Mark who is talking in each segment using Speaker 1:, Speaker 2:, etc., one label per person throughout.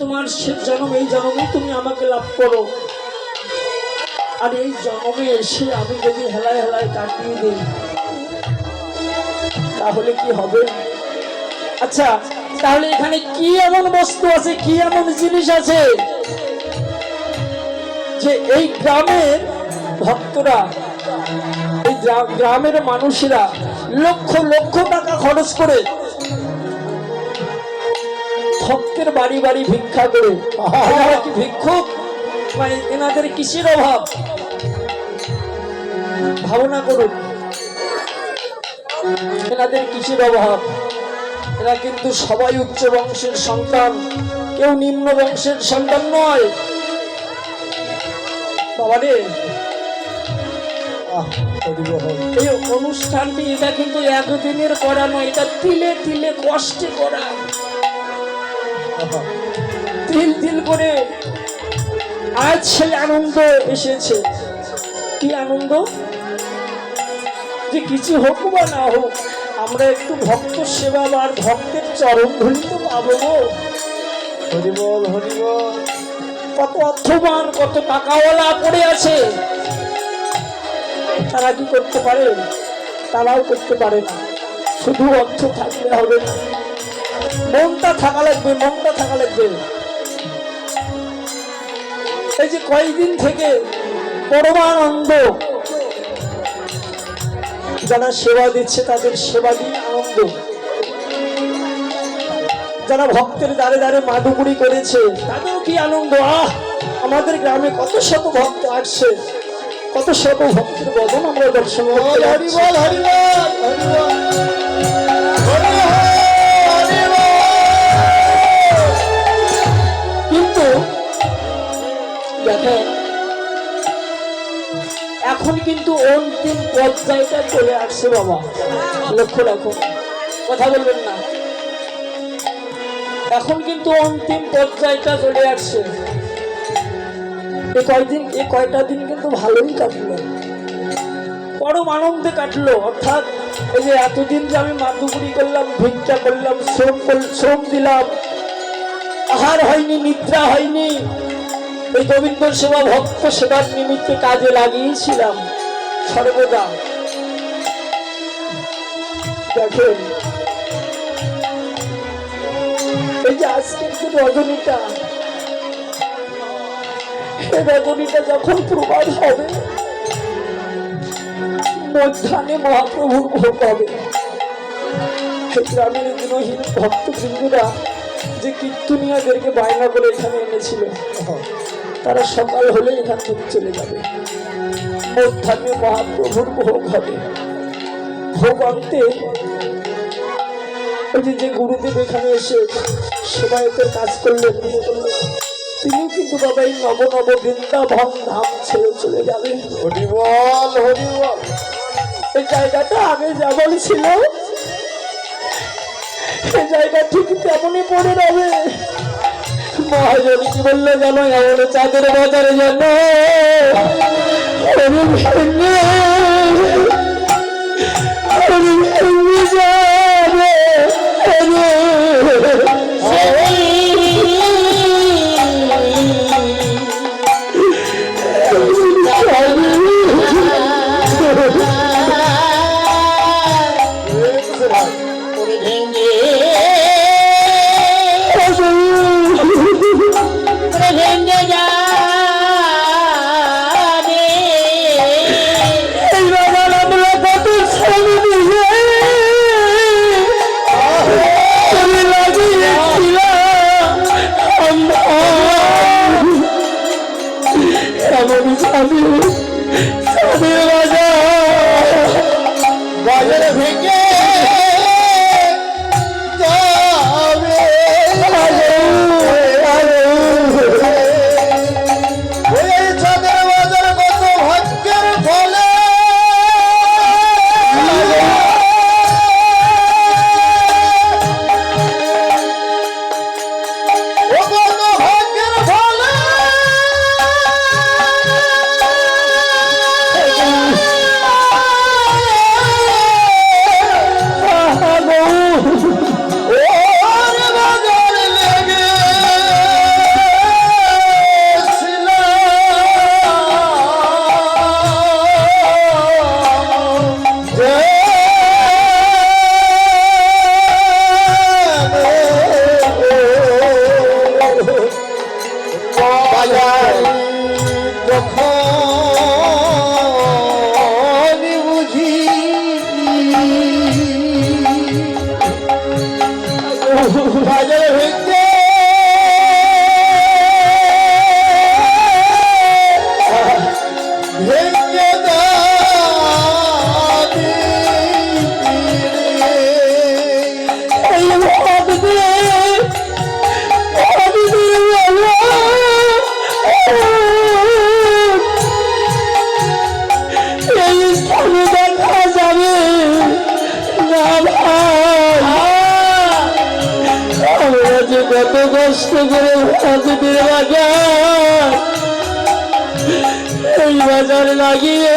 Speaker 1: তোমার জন্ম, এই জন্মে তুমি আমাকে লাভ করো। আর এই জন্মে এসে আমি যদি হেলায় হেলায় কাটিয়ে দিই, তাহলে কি হবে? আচ্ছা তাহলে এখানে কি এমন বস্তু আছে, কি এমন জিনিস আছে যে এই গ্রামের ভক্তরা, এই গ্রামের মানুষেরা লক্ষ লক্ষ টাকা খরচ করে ভক্তের বাড়ি বাড়ি ভিক্ষা করে। কি ভিক্ষুক। মানে এনাদের কিসের অভাব? ভাবনা করুন। এনাদের কিসের অভাব? এরা কিন্তু সবাই উচ্চ বংশের সন্তান। কেউ নিম্ন বংশের সন্তান নয়। বাবারে। এই অনুষ্ঠানটি, এটা কিন্তু একদিনের করা নয়, এটা তিলে তিলে কষ্টে করা। তিল তিল করে আজ সেই আনন্দ এসেছে। কি আনন্দ? যে কিছু হোক বা না হোক আমরা একটু ভক্ত সেবা বা আর ভক্তের চরণ ধরি তো পাবো গো।
Speaker 2: হরিবল।
Speaker 1: কত অর্থবান কত টাকাওয়ালা পড়ে আছে। তারা কি করতে পারে? তারাও করতে পারে না। শুধু অর্থ থাকলে হবে না। মনটা থাকা লাগবে মনটা থাকা লাগবে। এই যে কয়েকদিন থেকে পরমানন্দ যারা সেবা দিচ্ছে তাদের সেবা দিয়ে আনন্দ। যারা ভক্তের দ্বারে দ্বারে মাদুকুড়ি করেছে তাদেরও কি আনন্দ? আহ আমাদের গ্রামে কত শত ভক্ত আসছে কত শত ভক্তের বদন আমরা দর্শন করতে
Speaker 2: বল, হরি
Speaker 1: এখন কিন্তু অন্তিম পর্যায়টা চলে আসছে বাবা। লক্ষ্য রাখো। কথা বলবেন না। এখন কিন্তু অন্তিম পর্যায়টা চলে আসছে। এ কয়দিন, এ কয়টা দিন কিন্তু ভালোই কাটলো। পরম আনন্দে কাটলো। অর্থাৎ এই যে এতদিন যে আমি মাদুগুড়ি করলাম, ভিক্ষা করলাম, শ্রম শ্রম দিলাম, আহার হয়নি, নিদ্রা হয়নি এই গোবিন্দ সেবা ভক্ত সেবার নিমিত্তে কাজে লাগিয়েছিলাম সর্বদা। দেখেন, এই যে আজকের যে রজনীটা এই রজনীটা যখন প্রবাদ হবে, মধ্যাহ্নে মহাপ্রভুর ভোগ হবে। গ্রামের গুণহীন ভক্তবৃন্দরা, যে কীর্তনিয়াদেরকে বায়না করে এখানে এনেছিল তারা সকাল হলে এখান থেকে চলে যাবে। মধ্যাহ্নে মহাপ্রভুর ভোগ হবে। ভোগ আনতে ওই যে যে গুরুদেব এখানে এসে সেবায়তের কাজ করলেন তিনি কিন্তু বাবা এই নব নব বৃন্দাবন ধাম ছেড়ে চলে যাবে
Speaker 2: হরি বল হরি বল।
Speaker 1: এই জায়গাটা আগে যেমন ছিল এই জায়গা ঠিক তেমনই পড়ে রবে। মহাজন কি বললে জানো চাঁদের বাজারে আমি
Speaker 2: কষ্ট
Speaker 3: করে এতদিন বাজার এই বাজার লাগিয়ে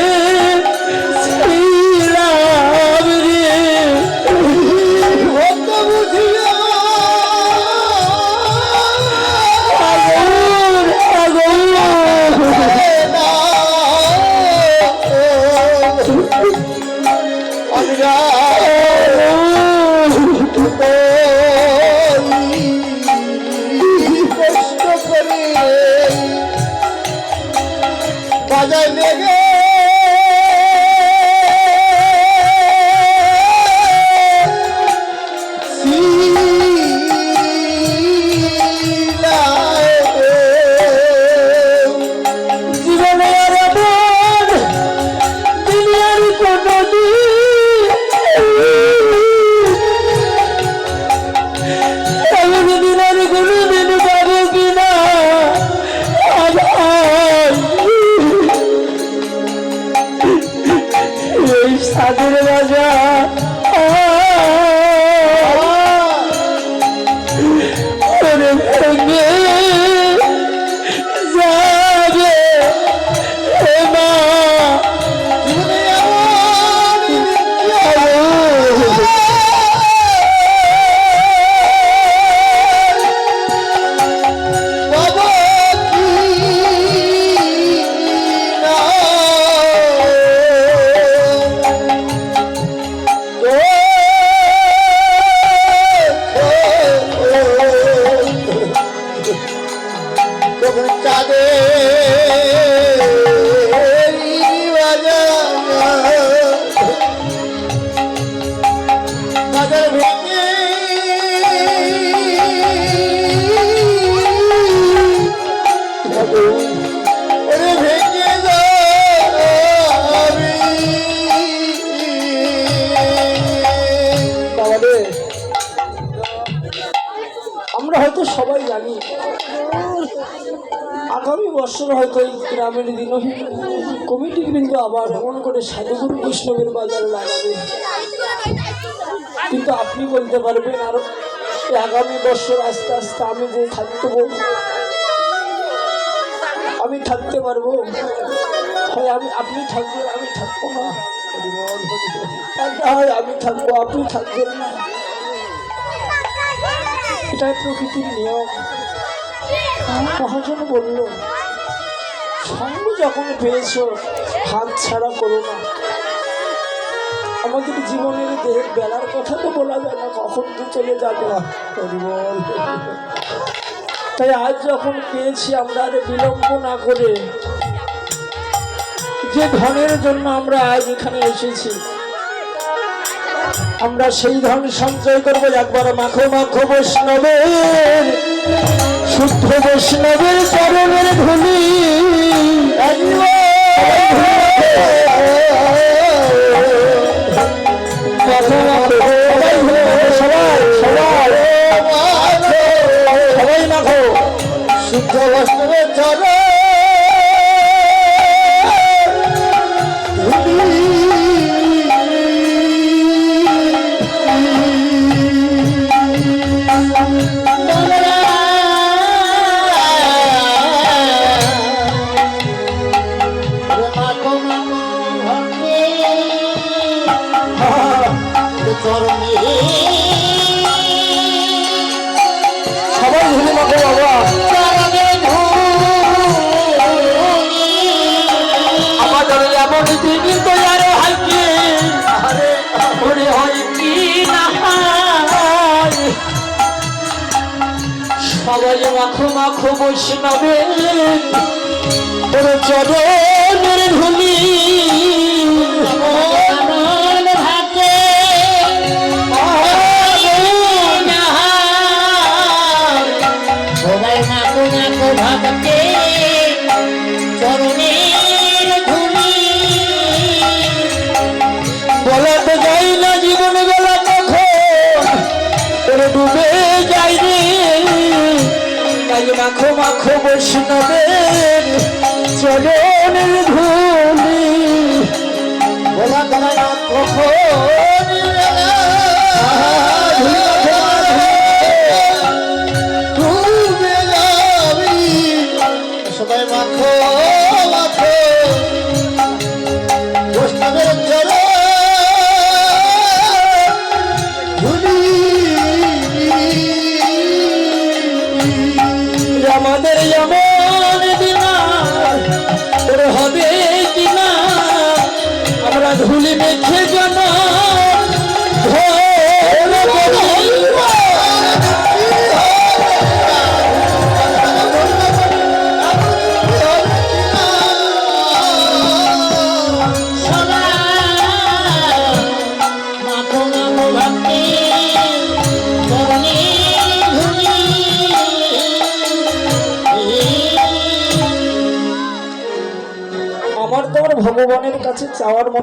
Speaker 1: হয়তো সবাই জানি। আগামী বছর হয়তো এই গ্রামের দিন কমিটি কিন্তু আবার এমন করে সাধুগুরু বৈষ্ণবের বাজার লাগাবে। কিন্তু আপনি বলতে পারবেন আরও আগামী বছর আস্তে আস্তে আমি যে থাকব আমি থাকতে পারব। হয় আমি আপনি থাকবেন আমি থাকব না হয় আমি থাকব আপনি থাকবেন না। এটাই প্রকৃতির নিয়ম। মহাজন বলল সঙ্গ যখন পেয়েছ, হাত ছাড়া করো না। আমাদের জীবনের দেহের বেলার কথা তো বলা যায় না, কখন তো চলে যাবে তাই আজ যখন পেয়েছি, আমরা আর বিলম্ব না করে, যে ধনের জন্য আমরা আজ এখানে এসেছি আমরা সেই ধন সঞ্চয় করব একবার মাখো মাখো বৈষ্ণবের, শুদ্ধ বৈষ্ণবের চরণের ধুলি সবাই মাখো।
Speaker 2: শুদ্ধ বৈষ্ণবের চরণ
Speaker 1: মাখো মাখো বৈষ্ণবে তোর চরণের মাখো মাখো বৈষ্ণবের চরণের ধুলি
Speaker 2: বলা তোমায় কখন
Speaker 3: আমার
Speaker 1: তো আমার